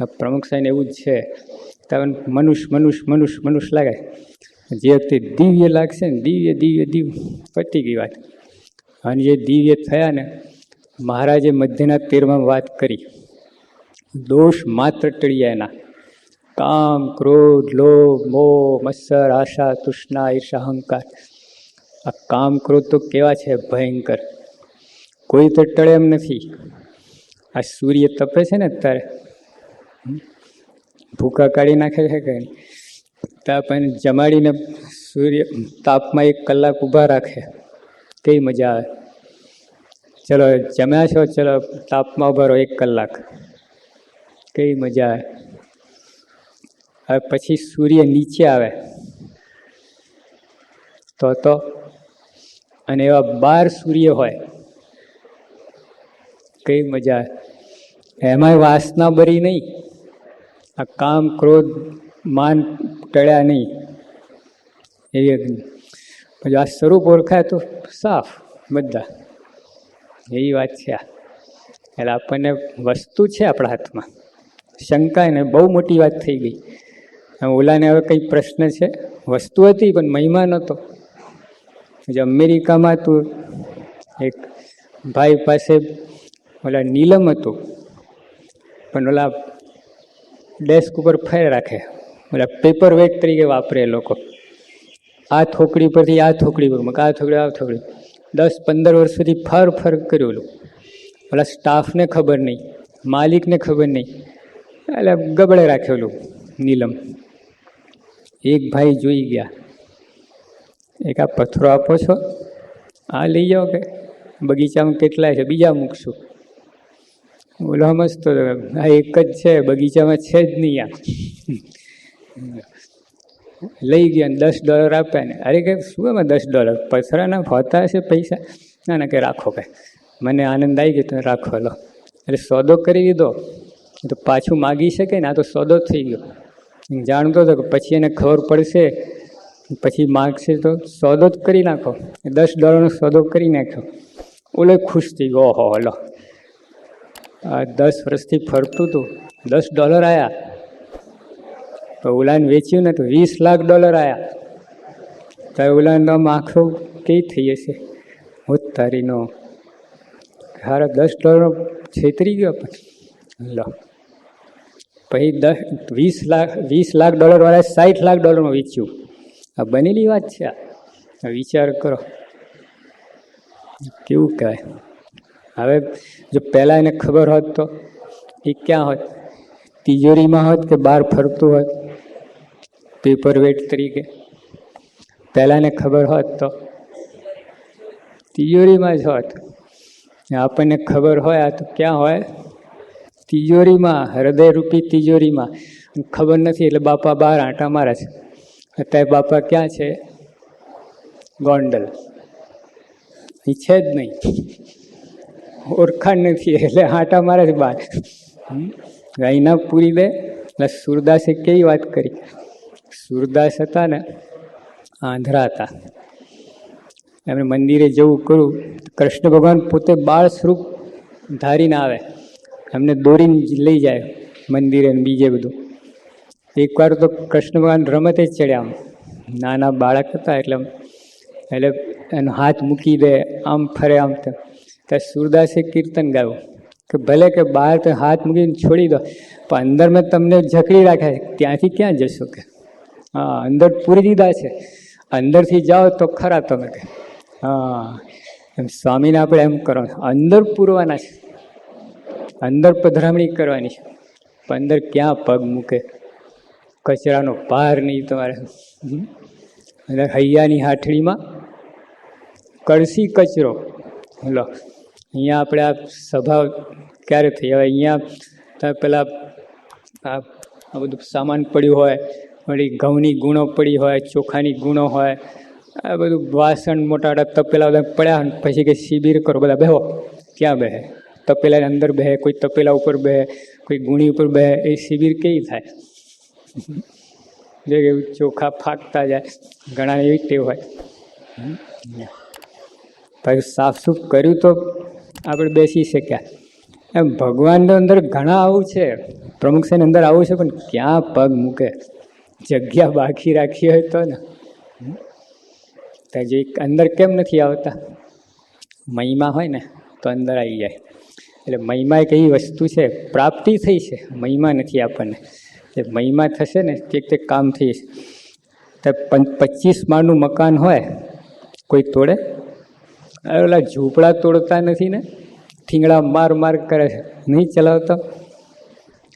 આ પ્રમુખ સાહેબ એવું જ છે. તમને મનુષ્ય મનુષ્ય મનુષ્ય મનુષ્ય લાગે. જે વખતે દિવ્ય લાગશે ને, દિવ્ય દિવ્ય દિવ પતી ગઈ વાત. અને જે દિવ્ય થયા ને, મહારાજે મધ્યના તેરમાં વાત કરી. દોષ માત્ર ટળ્યા એના. કામ, ક્રોધ, લોભ, મોહ, મત્સર, આશા, તૃષ્ણા, ઈર્ષા, અહંકાર. આ કામ, ક્રોધ તો કેવા છે? ભયંકર. કોઈ તો ટળે એમ નથી. આ સૂર્ય તપે છે ને અત્યારે? ભૂકા કાઢી નાખે છે કે? તાપ એને જમાડીને સૂર્ય, તાપમાં એક કલાક ઊભા રાખે. તે મજા આવે. ચલો, જમ્યા છો? ચલો, તાપમાં ઊભા રહો એક કલાક. કઈ મજા આવે. હવે પછી સૂર્ય નીચે આવે. તો તો. અને એવા બાર સૂર્ય હોય. કઈ મજા આવે. એમાંય વાસના બરી નહીં. આ કામ, ક્રોધ, માન ટળ્યા નહીં. એવી પછી આ સ્વરૂપ ઓળખાય તો સાફ, બધા. એવી વાત છે આ. એટલે આપણને વસ્તુ છે આપણા હાથમાં. શંકા એને બહુ મોટી વાત થઈ ગઈ. ઓલાને હવે કંઈ પ્રશ્ન છે? વસ્તુ હતી, પણ મહિમા નહોતો. જે અમેરિકામાં તું એક ભાઈ પાસે ઓલા નીલમ હતું. પણ ઓલા ડેસ્ક ઉપર ફેર રાખે. એટલે પેપર વેટ તરીકે વાપરે લોકો. આ થોકડી પરથી આ થોકડી પર આ થોકડી આ થોકડી. દસ, પંદર વર્ષ સુધી ફર ફર કર્યું ઓલું. પેલા સ્ટાફને ખબર નહીં, માલિકને ખબર નહીં. એટલે ગબડે રાખેલું નીલમ. એક ભાઈ જોઈ ગયા. એક આ પથ્થરો આપો છો? આ લઈ જાઓ કે? બગીચામાં કેટલાય છે? બીજા મૂકશું. ઓલો સમજતો હતો, આ એક જ છે બગીચામાં છે જ નહીં આ. લઈ ગયા ને દસ ડોલર આપ્યા ને. અરે કે શું એમાં દસ ડોલર પથરાના હોતા હશે પૈસા? ના ના કે રાખો કે. મને આનંદ આવી ગયો તો રાખો લો. એટલે સોદો કરી દીધો. તો પાછું માગી શકે ને આ તો સોદો થઈ ગયો. જાણતો હતો કે પછી એને ખબર પડશે. પછી માગશે તો સોદો જ કરી નાખો. દસ ડોલરનો સોદો કરી નાખ્યો. ઓલો ખુશ થઈ ગયો. ઓહો હલો દસ વર્ષથી ફરતું હતું દસ ડોલર આવ્યા તો ઉલાન વેચ્યું ને તો વીસ લાખ ડોલર આવ્યા તો ઉલાનનો આંખો કેવી થઈ હશે હું તારીનો હારા દસ ડોલર છેતરી ગયો પણ. લો. પછી દસ, વીસ લાખ વીસ લાખ ડોલરવાળા સાઠ લાખ ડોલરમાં વેચ્યું. આ બનેલી વાત છે આ. વિચાર કરો. કેવું કહેવાય? હવે જો પહેલાં એને ખબર હોત તો, એ ક્યાં હોત? તિજોરીમાં હોત કે બહાર ફરતું હોત? પેપર વેટ તરીકે. પહેલાં એને ખબર હોત તો, તિજોરીમાં જ હોત. આપણને ખબર હોય આ તો ક્યાં હોય? તિજોરીમાં, હૃદયરૂપી તિજોરીમાં. ખબર નથી એટલે બાપા બહાર આંટા મારે છે. અત્યારે બાપા ક્યાં છે? ગોંડલ. એ છે જ નહીં. ઓળખાણ નથી, એટલે આંટા મારે જ બાર. અહીંના પૂરી દે, એટલે સુરદાસે કેવી વાત કરી? સુરદાસ હતા ને, આંધ્રા હતા. એમને મંદિરે જવું કરું કૃષ્ણ ભગવાન પોતે બાળ સ્વરૂપ ધારીને આવે. એમને દોરીને લઈ જાય મંદિરે બીજે બધું. એકવાર તો કૃષ્ણ ભગવાન રમતે જ ચડ્યા આમ. નાના બાળક હતા, એટલે એટલે એનો હાથ મૂકી દે, આમ ફરે આમ તેમ. ત્યાં સુરદાસે કીર્તન ગાયું કે ભલે કે બહાર તો હાથ મૂકીને છોડી દો, પણ અંદર મેં તમને જકડી રાખે છે. ત્યાંથી ક્યાં જશો કે? હા, અંદર પૂરી દીધા છે. અંદરથી જાઓ તો ખરા તમે કે. હા, એમ સ્વામીને આપણે એમ કરવાનું. અંદર પૂરવાના છે. અંદર પધરામણી કરવાની છે. પણ અંદર ક્યાં પગ મૂકે? કચરાનો પાર નહીં તમારે. અંદર હૈયાની હાથળીમાં કળસી કચરો. લો. અહીંયા આપણે આ સભા ક્યારે થઈ? હવે અહીંયા પેલા આ આ બધું સામાન પડ્યું હોય, વળી ઘઉંની ગુણો પડી હોય, ચોખાની ગુણો હોય, આ બધું વાસણ મોટા મોટા તપેલા બધા પડ્યા પછી કે શિબિર કરો, બધા બેહો. ક્યાં બેહે? તપેલાની અંદર બેહે, કોઈ તપેલા ઉપર બેહે, કોઈ ગુણી ઉપર બેહે, એ શિબિર કેવી થાય? જે એવું ચોખા ફાંકતા જાય ઘણા એવી ટેવ હોય. પછી સાફ સૂફ કર્યું તો આપણે બેસી શક્યા. એમ ભગવાનનો અંદર ઘણા આવું છે. પ્રમુખ સાહેબ અંદર આવું છે, પણ ક્યાં પગ મૂકે? જગ્યા બાકી રાખી હોય તો ને. જે અંદર કેમ નથી આવતા? મહિમા હોય ને, તો અંદર આવી જાય. એટલે મહિમા એક એવી વસ્તુ છે, પ્રાપ્તિ થઈ છે. મહિમા નથી આપણને. જે મહિમા થશે ને, તે તે કામ થઈ તો પચીસ માળનું મકાન હોય, કોઈ તોડે? ઓલા ઝૂંપડા તોડતા નથી ને? ઠીંગડા માર માર કરે છે. નહીં ચલાવતો?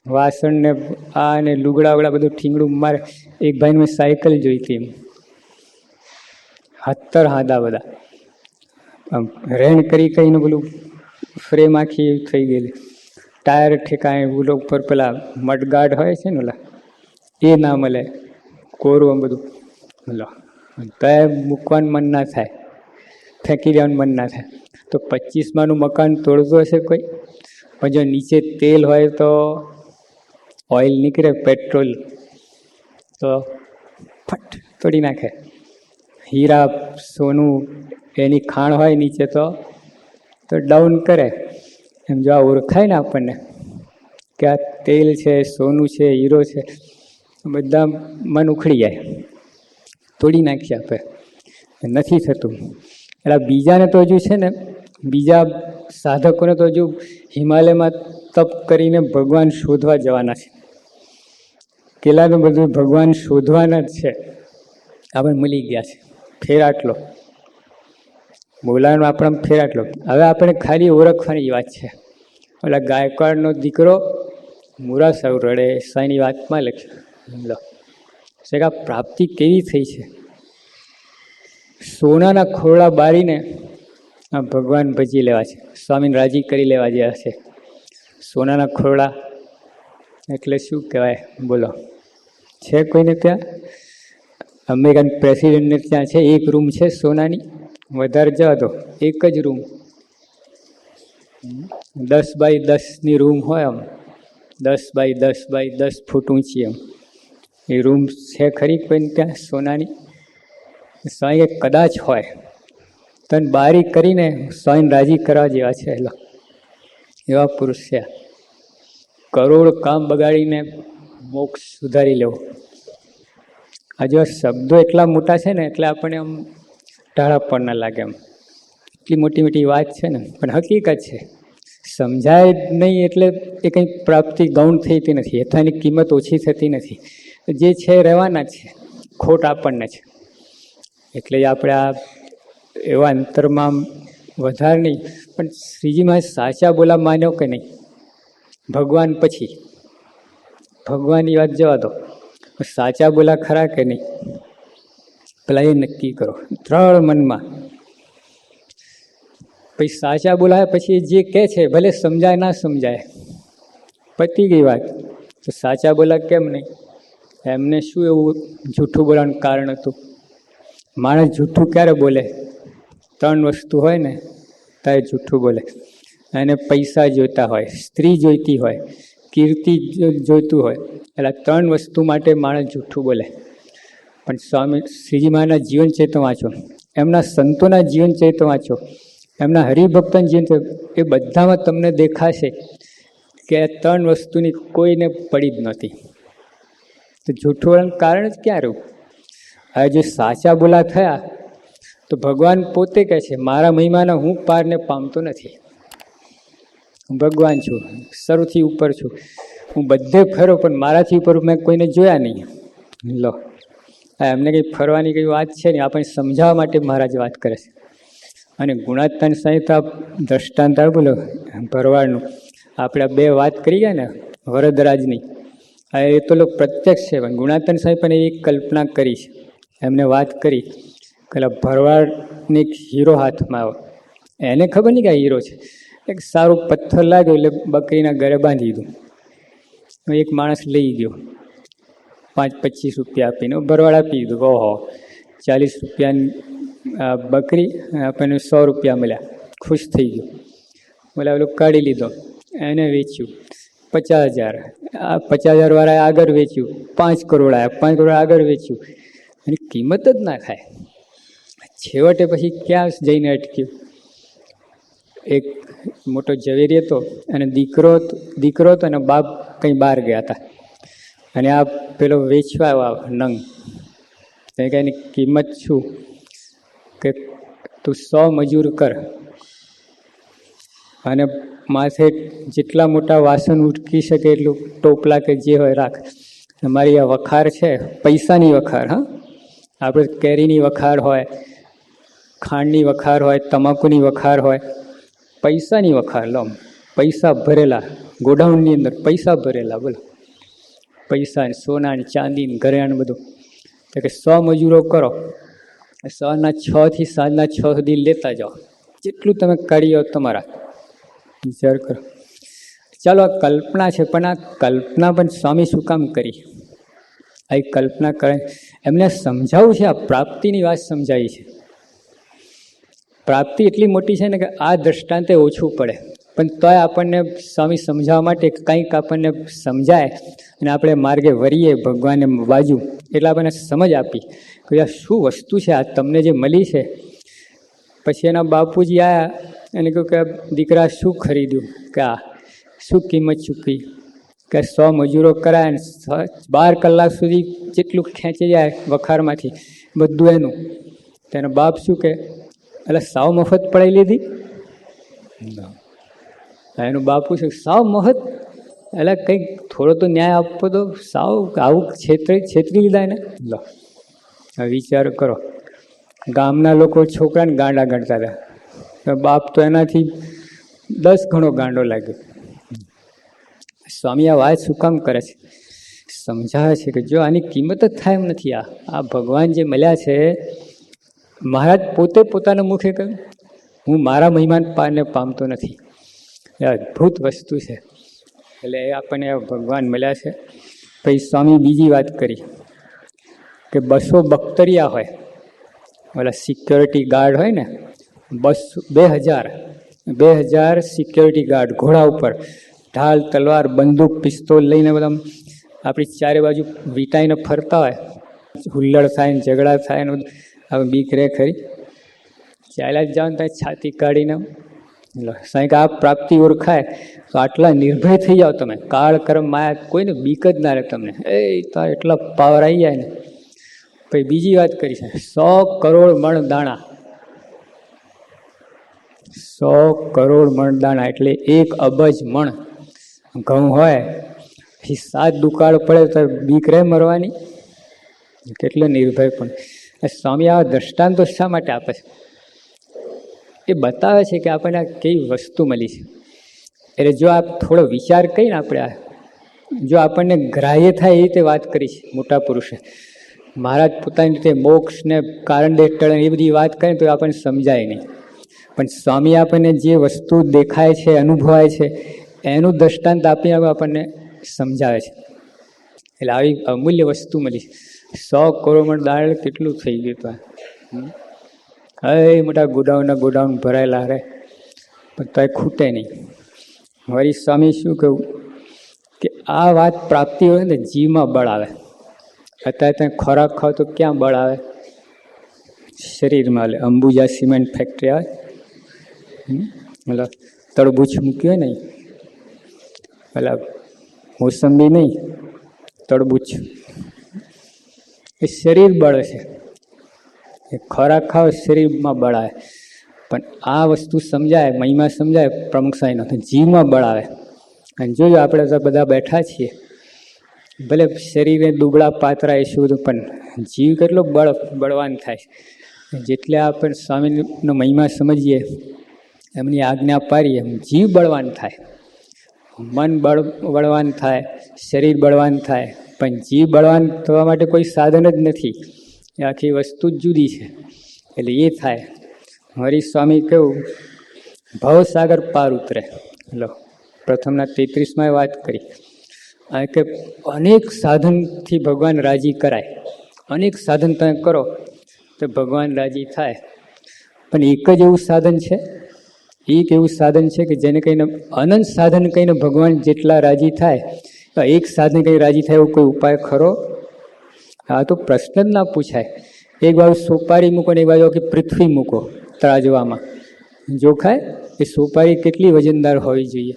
વાસણ ને આ ને લુગડા વગડા બધું ઠીંગડું મારે. એક ભાઈને મેં સાયકલ જોઈતી એમ. હત્તર હાદા બધા. આમ રેણ કરી કહીને પેલું ફ્રેમ આખી થઈ ગયેલી. ટાયર ઠેકાય ઓલો ઉપર પેલા મડગાર્ડ હોય છે ને ઓલા, એ ના મળે કોરું આમ બધું. લો, તય મૂકવાનું મન ના થાય. ફેંકી દેવાનું મન ના થાય તો પચીસમાંનું મકાન તોડતું હશે કોઈ? પણ જો નીચે તેલ હોય તો ઓઇલ નીકળે, પેટ્રોલ. તો ફટ તોડી નાખે. હીરા, સોનું, એની ખાણ હોય નીચે તો તો ડાઉન કરે. એમ જો આ ઓળખાય ને આપણને કે આ તેલ છે, સોનું છે, હીરો છે બધા મન ઉખડી જાય. તોડી નાખીએ આપણે. નથી થતું. એટલે બીજાને તો હજુ છે ને, બીજા સાધકોને તો હજુ હિમાલયમાં તપ કરીને ભગવાન શોધવા જવાના છે. પેલાનું બધું ભગવાન શોધવાના જ છે. આપણે મળી ગયા છે. ફેર આટલો. બોલાવાનો આપણે ફેર આટલો. હવે આપણે ખાલી ઓળખવાની વાત છે. ઓલા ગાયકવાડનો દીકરો મુરા સૌ રડે, સાઈની વાતમાં લખ્યું. લો. શેખા, પ્રાપ્તિ કેવી થઈ છે? સોનાના ખોરડા બારીને આ ભગવાન ભજી લેવા છે. સ્વામીને રાજી કરી લેવા જેવા છે સોનાના ખોરડા એટલે શું કહેવાય? બોલો. છે કોઈને ત્યાં? અમેરિકન પ્રેસિડેન્ટને ત્યાં છે. એક રૂમ છે સોનાની. વધારે જવા દો એક જ રૂમ. દસ બાય દસની રૂમ હોય આમ. દસ બાય દસ બાય દસ ફૂટ ઊંચી એમ. એ રૂમ છે ખરી કોઈને ત્યાં? સોનાની? સ્વાઈ કદાચ હોય. તને બારી કરીને સ્વાઈને રાજી કરવા જેવા છે એલા એવા પુરુષ છે. કરોડ કામ બગાડીને મોક્ષ સુધારી લેવો. આ શબ્દો એટલા મોટા છે ને, એટલે આપણને આમ ટાળા પણ ના લાગે એમ. એટલી મોટી મોટી વાત છે ને, પણ હકીકત છે. સમજાય નહીં એટલે એ કંઈ પ્રાપ્તિ ગૌણ થતી નથી. યથાની કિંમત ઓછી થતી નથી. જે છે રહેવાના છે. ખોટ આપણને છે એટલે આપણે આ એવા અંતરમાં વધારે નહીં પણ શ્રીજીમાં સાચા બોલા માન્યો કે નહીં? ભગવાન પછી. ભગવાનની વાત જવા દો. સાચા બોલા ખરા કે નહીં? પેલા એ નક્કી કરો. ત્રણ મનમાં. પછી સાચા બોલાય પછી જે કહે છે, ભલે સમજાય ના સમજાય, પતી ગઈ વાત. તો સાચા બોલા કેમ નહીં? એમને શું એવું જૂઠું બોલવાનું કારણ હતું? માણસ જૂઠું ક્યારે બોલે? ત્રણ વસ્તુ હોય ને ત્યારે જૂઠું બોલે. અને પૈસા જોઈતા હોય, સ્ત્રી જોઈતી હોય, કીર્તિ જોઈતું હોય, એટલે ત્રણ વસ્તુ માટે માણસ જૂઠું બોલે. પણ સ્વામી, શ્રીજી મહારાજના જીવન ચરિત્ર વાંચો. એમના સંતોના જીવન ચરિત્ર વાંચો. એમના હરિભક્તના જીવન એ બધામાં તમને દેખાશે કે ત્રણ વસ્તુની કોઈને પડી જ નહોતી. તો જૂઠું કારણ જ ક્યાં રહ્યું? હવે જો સાચા બોલા થયા, તો ભગવાન પોતે કહે છે, મારા મહિમાના હું પારને પામતો નથી. હું ભગવાન છું સૌથી ઉપર છું. હું બધે ફરો, પણ મારાથી ઉપર મેં કોઈને જોયા નહીં. લો એમને કંઈ ફરવાની કંઈ વાત છે ને આપણને સમજાવવા માટે મહારાજ વાત કરે છે. અને ગુણાત્મક સંહિતા દ્રષ્ટાંત બોલો ભરવાડનું. આપણે બે વાત કરી ગયા ને, વરદરાજની. એ તો લોકો પ્રત્યક્ષ છે, પણ ગુણાતન સાહેબ પણ એવી કલ્પના કરી છે. એમને વાત કરી. પેલા ભરવાડને એક હીરો હાથમાં આવ્યો એને ખબર નહીં કે આ હીરો છે. એક સારો પથ્થર લાગ્યો એટલે બકરીના ઘરે બાંધી દીધું. એક માણસ લઈ ગયો. પાંચ પચીસ રૂપિયા આપીને ભરવાડ આપી દીધું. ઓહો, ચાલીસ રૂપિયાની બકરી, આપણને સો રૂપિયા મળ્યા. ખુશ થઈ ગયો. બોલા પેલું કાઢી લીધો. એને વેચ્યું પચાસ હજાર. આ પચાસ હજાર વાળાએ આગળ વેચ્યું. પાંચ કરોડ આવ્યા પાંચ કરોડ આગળ વેચ્યું. એની કિંમત જ ના ખાય છેવટે પછી ક્યાં જઈને અટક્યું? એક મોટો ઝવેરી હતો અને દીકરો દીકરો હતો અને બાપ કંઈ બહાર ગયા હતા. અને આ પેલો વેચવા નંગ કે એની કિંમત શું? કે તું સો મજૂર કર. અને માથે જેટલા મોટા વાસણ ઉટકી શકે એટલું ટોપલા કે જે હોય રાખ. અમારી આ વખાર છે, પૈસાની વખાર, હા? આપણે કેરીની વખાર હોય, ખાંડની વખાર હોય, તમાકુની વખાર હોય, પૈસાની વખાર, લો, પૈસા ભરેલા, ગોડાઉનની અંદર પૈસા ભરેલા, બોલો. પૈસા ને સોના ને ચાંદી ને ઘરેણ બધું. તો કે સો મજૂરો કરો સવારના છ થી સાંજના છ સુધી લેતા જાઓ. જેટલું તમે કાઢી તમારા. વિચાર કરો. ચાલો આ કલ્પના છે, પણ આ કલ્પના પણ સ્વામી શું કામ કરી? આ કલ્પના કરે. એમને સમજાવવું છે, આ પ્રાપ્તિની વાત સમજાવી છે. પ્રાપ્તિ એટલી મોટી છે ને કે આ દ્રષ્ટાંતે ઓછું પડે. પણ તોય આપણને સ્વામી સમજાવવા માટે કંઈક આપણને સમજાય અને આપણે માર્ગે વરીએ ભગવાનને બાજુ. એટલે આપણને સમજ આપી કે આ શું વસ્તુ છે, આ તમને જે મળી છે. પછી એના બાપુજી આવ્યા એને કહ્યું કે દીકરા શું ખરીદ્યું? કે આ શું કિંમત ચૂકવી? કે સો મજૂરો કરાય ને બાર કલાક સુધી જેટલું ખેંચી જાય વખારમાંથી બધું એનું. તેનો બાપ શું કે એટલે સાવ મફત પડાવી લીધી? એનું બાપુ છે સાવ મફત? એટલે કંઈક થોડો તો ન્યાય આપવો તો સાવ આવું છેતરી છેતરી લીધા એને? લો. વિચાર કરો. ગામના લોકો છોકરાને ગાંડા ગણતા હતા. બાપ તો એનાથી દસ ગણો ગાંડો લાગ્યો. સ્વામી આ વાત શું કામ કરે છે? સમજાવે છે કે જો આની કિંમત જ થાય એમ નથી આ. આ ભગવાન જે મળ્યા છે, મહારાજ પોતે પોતાના મુખે કહ્યું હું મારા મહેમાન પાને પામતો નથી. એ અદ્ભુત વસ્તુ છે. એટલે એ આપણને ભગવાન મળ્યા છે. પછી સ્વામી બીજી વાત કરી, કે બસો બખ્તરિયા હોય, ઓલા સિક્યોરિટી ગાર્ડ હોય ને, બસ, બે હજાર બે હજાર સિક્યોરિટી ગાર્ડ ઘોડા ઉપર ઢાલ, તલવાર, બંદૂક, પિસ્તોલ લઈને બધા આપણી ચારે બાજુ વીંટાઈને ફરતા હોય. હુલ્લડ થાય ને ઝઘડા થાય ને હવે બીક રે ખરી. ચાલ્યા જ જાઓ ને ત્યાં છાતી કાઢીને. સાંઈ આ પ્રાપ્તિ ઓળખાય. તો આટલા નિર્ભય થઈ જાઓ તમે. કાળ, કર્મ, માયા, કોઈને બીક જ ના રહે તમને. એ તો એટલા પાવર આવી જાય ને. પછી બીજી વાત કરી છે. સો કરોડ મણ દાણા. સો કરોડ મણ દાણા એટલે એક અબજ મણ. ઘઉં હોય એ સાત દુકાળ પડે તો બીક રહે મરવાની. કેટલો નિર્ભય પણ. સ્વામી આવા દ્રષ્ટાંતો શા માટે આપે છે? એ બતાવે છે કે આપણને આ કેવી વસ્તુ મળી છે. એટલે જો આ થોડો વિચાર કરીને આપણે જો આપણને ગ્રાહ્ય થાય એ રીતે વાત કરી છે, મોટા પુરુષે. મહારાજ પોતાની રીતે મોક્ષ ને કારણ દેટળ એ બધી વાત કરે તો આપણને સમજાય નહીં. પણ સ્વામી આપણને જે વસ્તુ દેખાય છે, અનુભવાય છે એનું દ્રષ્ટાંત આપી આપણને સમજાવે છે. એટલે આવી અમૂલ્ય વસ્તુ મળી. સો કરોડ દાળ કેટલું થઈ ગયું તો હવે મોટા ગોડાઉનના ગોડાઉન ભરાયેલા રે. પણ તો ખૂટે નહીં. વળી સ્વામી શું કહ્યું? કે આ વાત પ્રાપ્તિ હોય ને જીવમાં બળ આવે. અત્યારે ત્યાં ખોરાક ખાવ તો ક્યાં બળ આવે? શરીરમાં એટલે અંબુજા સિમેન્ટ ફેક્ટરી આવે. એટલે તળબૂચ મૂક્યું હોય ને પેલા મોસંબી નહીં તડબૂચ એ શરીર બળે છે. એ ખોરાક ખાવ શરીરમાં બળ આવે. પણ આ વસ્તુ સમજાય, મહિમા સમજાય, પ્રમુખ સાંઈનો જીવમાં બળ આવે. અને જોયું આપણે તો બધા બેઠા છીએ. ભલે શરીરે દુબળા પાતરા એ શું પણ જીવ કેટલો બળ, બળવાન થાય જેટલે આપણે સ્વામીનો મહિમા સમજીએ, એમની આજ્ઞા પાડીએ જીવ બળવાન થાય. મન બળ બળવાન થાય, શરીર બળવાન થાય, પણ જીવ બળવાન થવા માટે કોઈ સાધન જ નથી. એ આખી વસ્તુ જ જુદી છે. એટલે એ થાય. હરી સ્વામી કહ્યું ભવસાગર પાર ઉતરે. લો, પ્રથમના તેત્રીસમાં વાત કરી. કે અનેક સાધનથી ભગવાન રાજી કરાય. અનેક સાધન તમે કરો તો ભગવાન રાજી થાય. પણ એક જ એવું સાધન છે? એક એવું સાધન છે કે જેને કહીને અનંત સાધન કહીને ભગવાન જેટલા રાજી થાય એક સાધન કંઈ રાજી થાય એવો કોઈ ઉપાય ખરો? આ તો પ્રશ્ન જ ના પૂછાય. એક બાજુ સોપારી મૂકો ને એક બાજુ કે પૃથ્વી મૂકો ત્રાજવામાં. જોખાય? એ સોપારી કેટલી વજનદાર હોવી જોઈએ.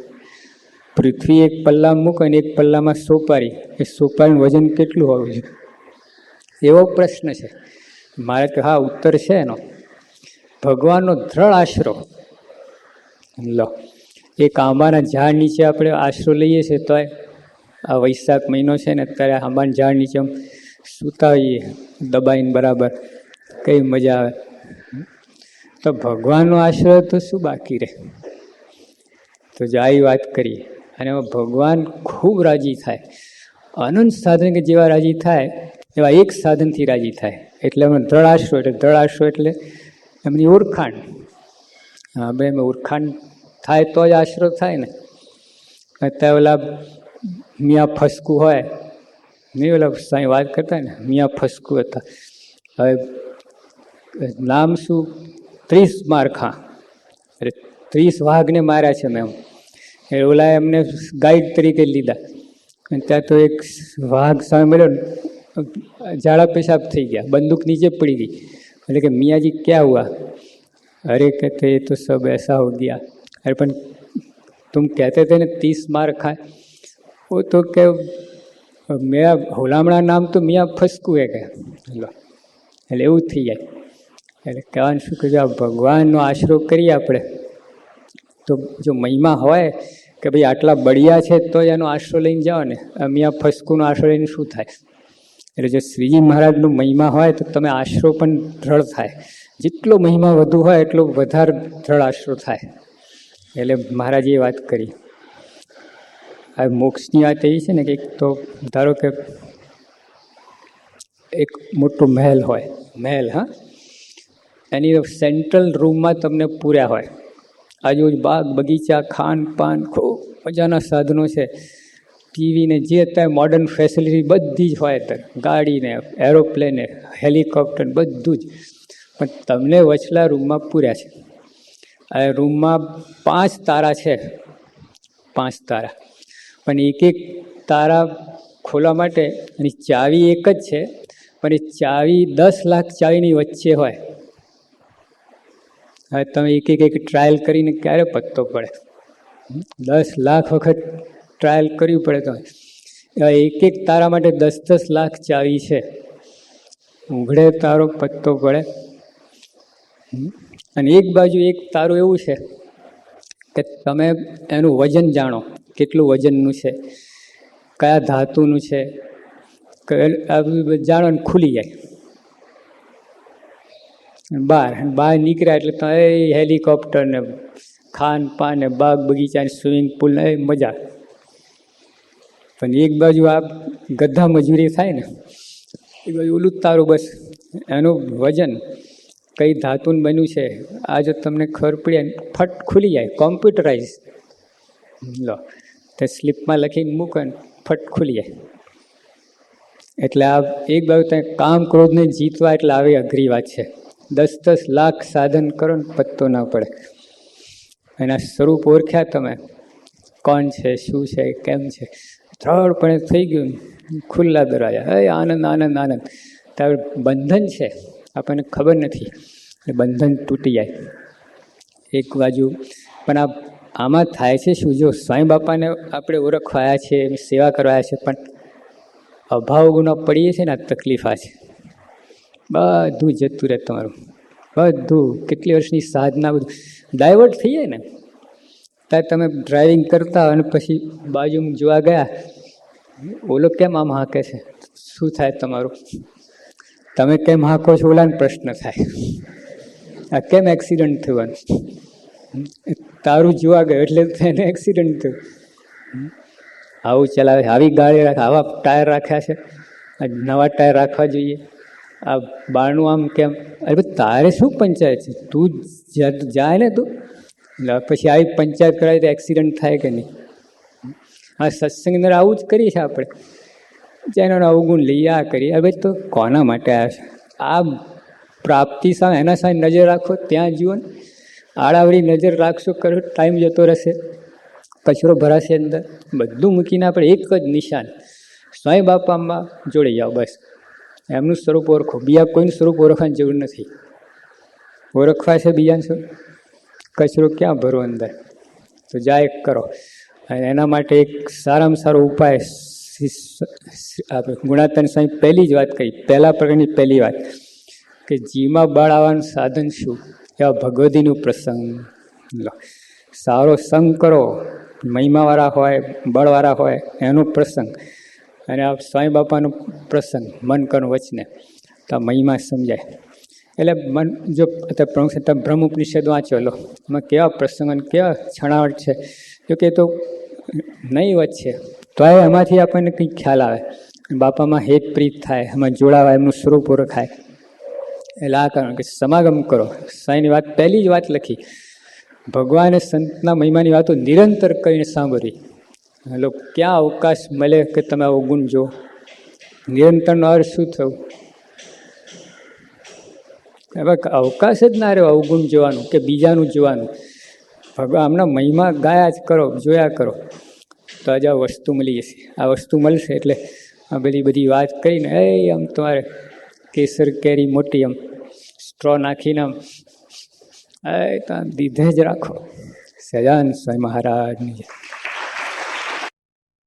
પૃથ્વી એક પલ્લા મૂકો અને એક પલ્લામાં સોપારી. એ સોપારીનું વજન કેટલું હોવું જોઈએ? એવો પ્રશ્ન છે. મારે હા, ઉત્તર છે એનો. ભગવાનનો દ્રઢ આશરો. લો. એક આંબાના ઝાડ નીચે આપણે આશરો લઈએ છીએ તોય આ વૈશાખ મહિનો છે ને, અત્યારે આંબાના ઝાડ નીચે આમ સૂતા હોઈએ દબાઈને બરાબર. કઈ મજા આવે. તો ભગવાનનો આશરો તો શું બાકી રહે? તો જો આવી વાત કરીએ. અને ભગવાન ખૂબ રાજી થાય. અનંત સાધન કે જેવા રાજી થાય, એવા એક સાધનથી રાજી થાય. એટલે એમનો દ્રઢ આશરો એટલે દ્રઢ આશરો એટલે એમની ઓળખાણ. એમ ઓળખાણ થાય તો જ આશરો થાય ને. અત્યારે ઓલા મિયા ફસકું હોય નહીં ઓલા સાંઈ વાત કરતા ને, મિયા ફસકું હતા. હવે નામ શું? ત્રીસ મારખા. અરે, ત્રીસ વાઘને માર્યા છે મેં એ ઓલા એમને ગાઈડ તરીકે લીધા. અને ત્યાં તો એક વાઘ સામે મળ્યો ઝાડા પેશાબ થઈ ગયા, બંદૂક નીચે પડી ગઈ. એટલે કે મિયાજી ક્યાં હુઆ? अरे कहते ये तो सब ऐसा हो गया अरे पण तुम कहते थे ना तीस मार खाए वो तो કે મેરા હોલામણા નામ તો મિયા ફસકું હે કે લો એટલે એવું થઈ જાય એટલે કહેવાનું શું કે જો આ ભગવાનનો આશરો કરીએ આપણે તો જો મહિમા હોય કે ભાઈ આટલા બળિયા છે તો જ એનો આશરો લઈને જાઓ ને આ મિયા ફસકુનો આશરો લઈને શું થાય એટલે જો શ્રીજી મહારાજનો મહિમા હોય તો તમે આશરો પણ દ્રઢ થાય જેટલો મહિમા વધુ હોય, એટલો વધારે દ્રઢ આશરો થાય. એટલે મહારાજે વાત કરી. આ મોક્ષની વાત એવી છે ને કે તો ધારો કે એક મોટો મહેલ હોય, મહેલ, હા? એની સેન્ટ્રલ રૂમમાં તમને પૂર્યા હોય. આજુબાજુ બાગ, બગીચા, ખાન પાન, ખૂબ મજાના સાધનો છે. ટીવી ને જે અત્યારે મોડર્ન ફેસિલિટી બધી જ હોય અત્યારે. ગાડી ને એરોપ્લેન હેલિકોપ્ટર બધું જ. પણ તમને વચલા રૂમમાં પૂર્યા છે. આ રૂમમાં પાંચ તારા છે. પાંચ તારા. પણ એક એક તારા ખોલવા માટે એની ચાવી એક જ છે. પણ એ ચાવી દસ લાખ ચાવીની વચ્ચે હોય. હવે તમે એક એક એક ટ્રાયલ કરીને ક્યારે પત્તો પડે? દસ લાખ વખત ટ્રાયલ કરવી પડે તો. એક એક તારા માટે દસ દસ લાખ ચાવી છે. ઉઘડે તારો પત્તો પડે. અને એક બાજુ એક તારું એવું છે કે તમે એનું વજન જાણો, કેટલું વજનનું છે, કયા ધાતુનું છે જાણો ને ખુલી જાય. બહાર બહાર નીકળ્યા એટલે તો એ હેલિકોપ્ટર ને ખાન પાન ને બાગ બગીચા સ્વિમિંગ પુલ ને મજા પણ એક બાજુ આ ગધા મજૂરી થાય ને એ બાજુ ઓલું તારું બસ, એનું વજન કઈ ધાતુન બન્યું છે, આ જો તમને ખબર પડી ફટ ખુલી જાય કોમ્પ્યુટરાઇઝ લો, તે સ્લીપમાં લખીને મૂકે ને, ફટ ખુલી જાય. એટલે આ એક બાજુ તમે કામ ક્રોધને જીતવા એટલે આવી અઘરી વાત છે. દસ દસ લાખ સાધન કરો ને, પત્તો ના પડે. એના સ્વરૂપ ઓળખ્યા તમે. કોણ છે, શું છે, કેમ છે? ત્રણપણે થઈ ગયું ખુલ્લા દરવાજા. હે આનંદ આનંદ આનંદ. ત્યારે બંધન છે. આપણને ખબર નથી એ બંધન તૂટી જાય. એક બાજુ, પણ આ, આમાં થાય છે શું? જો સ્વામી બાપાને આપણે ઓળખવાયા છે, એની સેવા કરવાયા છે, પણ અભાવ ગુનો પડીએ છે ને, આ તકલીફ આ છે. બધું જતું રહે તમારું. બધું, કેટલી વર્ષની સાધના, બધું. ડાયવર્ટ થઈ જાય ને. ત્યારે તમે ડ્રાઇવિંગ કરતા અને પછી બાજુમાં જોવા ગયા, ઓલો કેમ આમ હાંકે છે? શું થાય તમારું? તમે કેમ હાંકો છો ઓલાને પ્રશ્ન થાય. આ કેમ એક્સિડન્ટ થવાનું? તારું જોવા ગયો એટલે એને એક્સિડન્ટ થયું. આવું ચલાવે, આવી ગાડી રાખે, આવા ટાયર રાખ્યા છે. નવા ટાયર રાખવા જોઈએ. આ બારણું આમ કેમ? અરે ભાઈ તારે શું પંચાયત છે? તું જાય ને તું પછી આવી પંચાયત કરાવી તો એક્સિડન્ટ થાય કે નહીં? આ સત્સંગ અંદર આવું જ કરીએ છીએ આપણે. જેનો અવગુણ લઈએ આ કરીએ. અરે ભાઈ તો કોના માટે આ પ્રાપ્તિ સામે એના સામે નજર રાખો, ત્યાં જીવન આડાવડી નજર રાખશો, કરો ટાઈમ જતો રહેશે. કચરો ભરાશે અંદર. બધું મૂકીને આપણે એક જ નિશાન. સ્વાય બાપામાં જોડી જાઓ બસ. એમનું સ્વરૂપ ઓળખો. બીજા કોઈનું સ્વરૂપ ઓળખવાની જરૂર નથી. ઓળખવા છે બીજાનું સ્વરૂપ. કચરો ક્યાં ભરો અંદર? તો જાય કરો. અને એના માટે એક સારામાં સારો ઉપાય આપણે ગુણાતન સાહેબ પહેલી જ વાત કહી, પહેલા પ્રકારની પહેલી વાત કે જીમાં બળ આવવાનું સાધન શું? એવા ભગવદીનું પ્રસંગ. લો. સારો સંગ કરો, મહિમાવાળા હોય, બળવાળા હોય, એનો પ્રસંગ. અને આ સ્વામી બાપાનો પ્રસંગ, મન કરું વચને. તો મહિમા સમજાય. એટલે મન, જો પ્રમુખ તમે બ્રહ્મ ઉપનિષદ વાંચો, લો. એમાં કેવા પ્રસંગ અને કેવા છણાવટ છે? જો કે તો નહીં વચ્ચે તો એમાંથી આપણને કંઈક ખ્યાલ આવે. બાપામાં હેત પ્રીત થાય, એમાં જોડાવા, એમનું સ્વરૂપ ઓળખાય. એટલે આ કારણ કે સમાગમ કરો. સાંઈની વાત પહેલી જ વાત લખી. ભગવાને સંતના મહિમાની વાતો નિરંતર કરીને સાંભળી. હલો, ક્યાં અવકાશ મળે કે તમે આવો ગુણ જો નિરંતરનો અર્થ શું થયું? હવે અવકાશ જ ના રહ્યો અવગુણ જોવાનું કે બીજાનું જોવાનું. ભગવાન આમના મહિમા ગાયા જ કરો, જોયા કરો. તો આજે આ વસ્તુ મળી જશે આ વસ્તુ મળશે એટલે આ બધી બધી વાત કરીને, એ, આમ તમારે કેસર કેરી મોટી, આમ સ્ટ્રો નાખીને આમ, એ, તો આમ દીધે જ રાખો સજાન સ્વામી મહારાજની.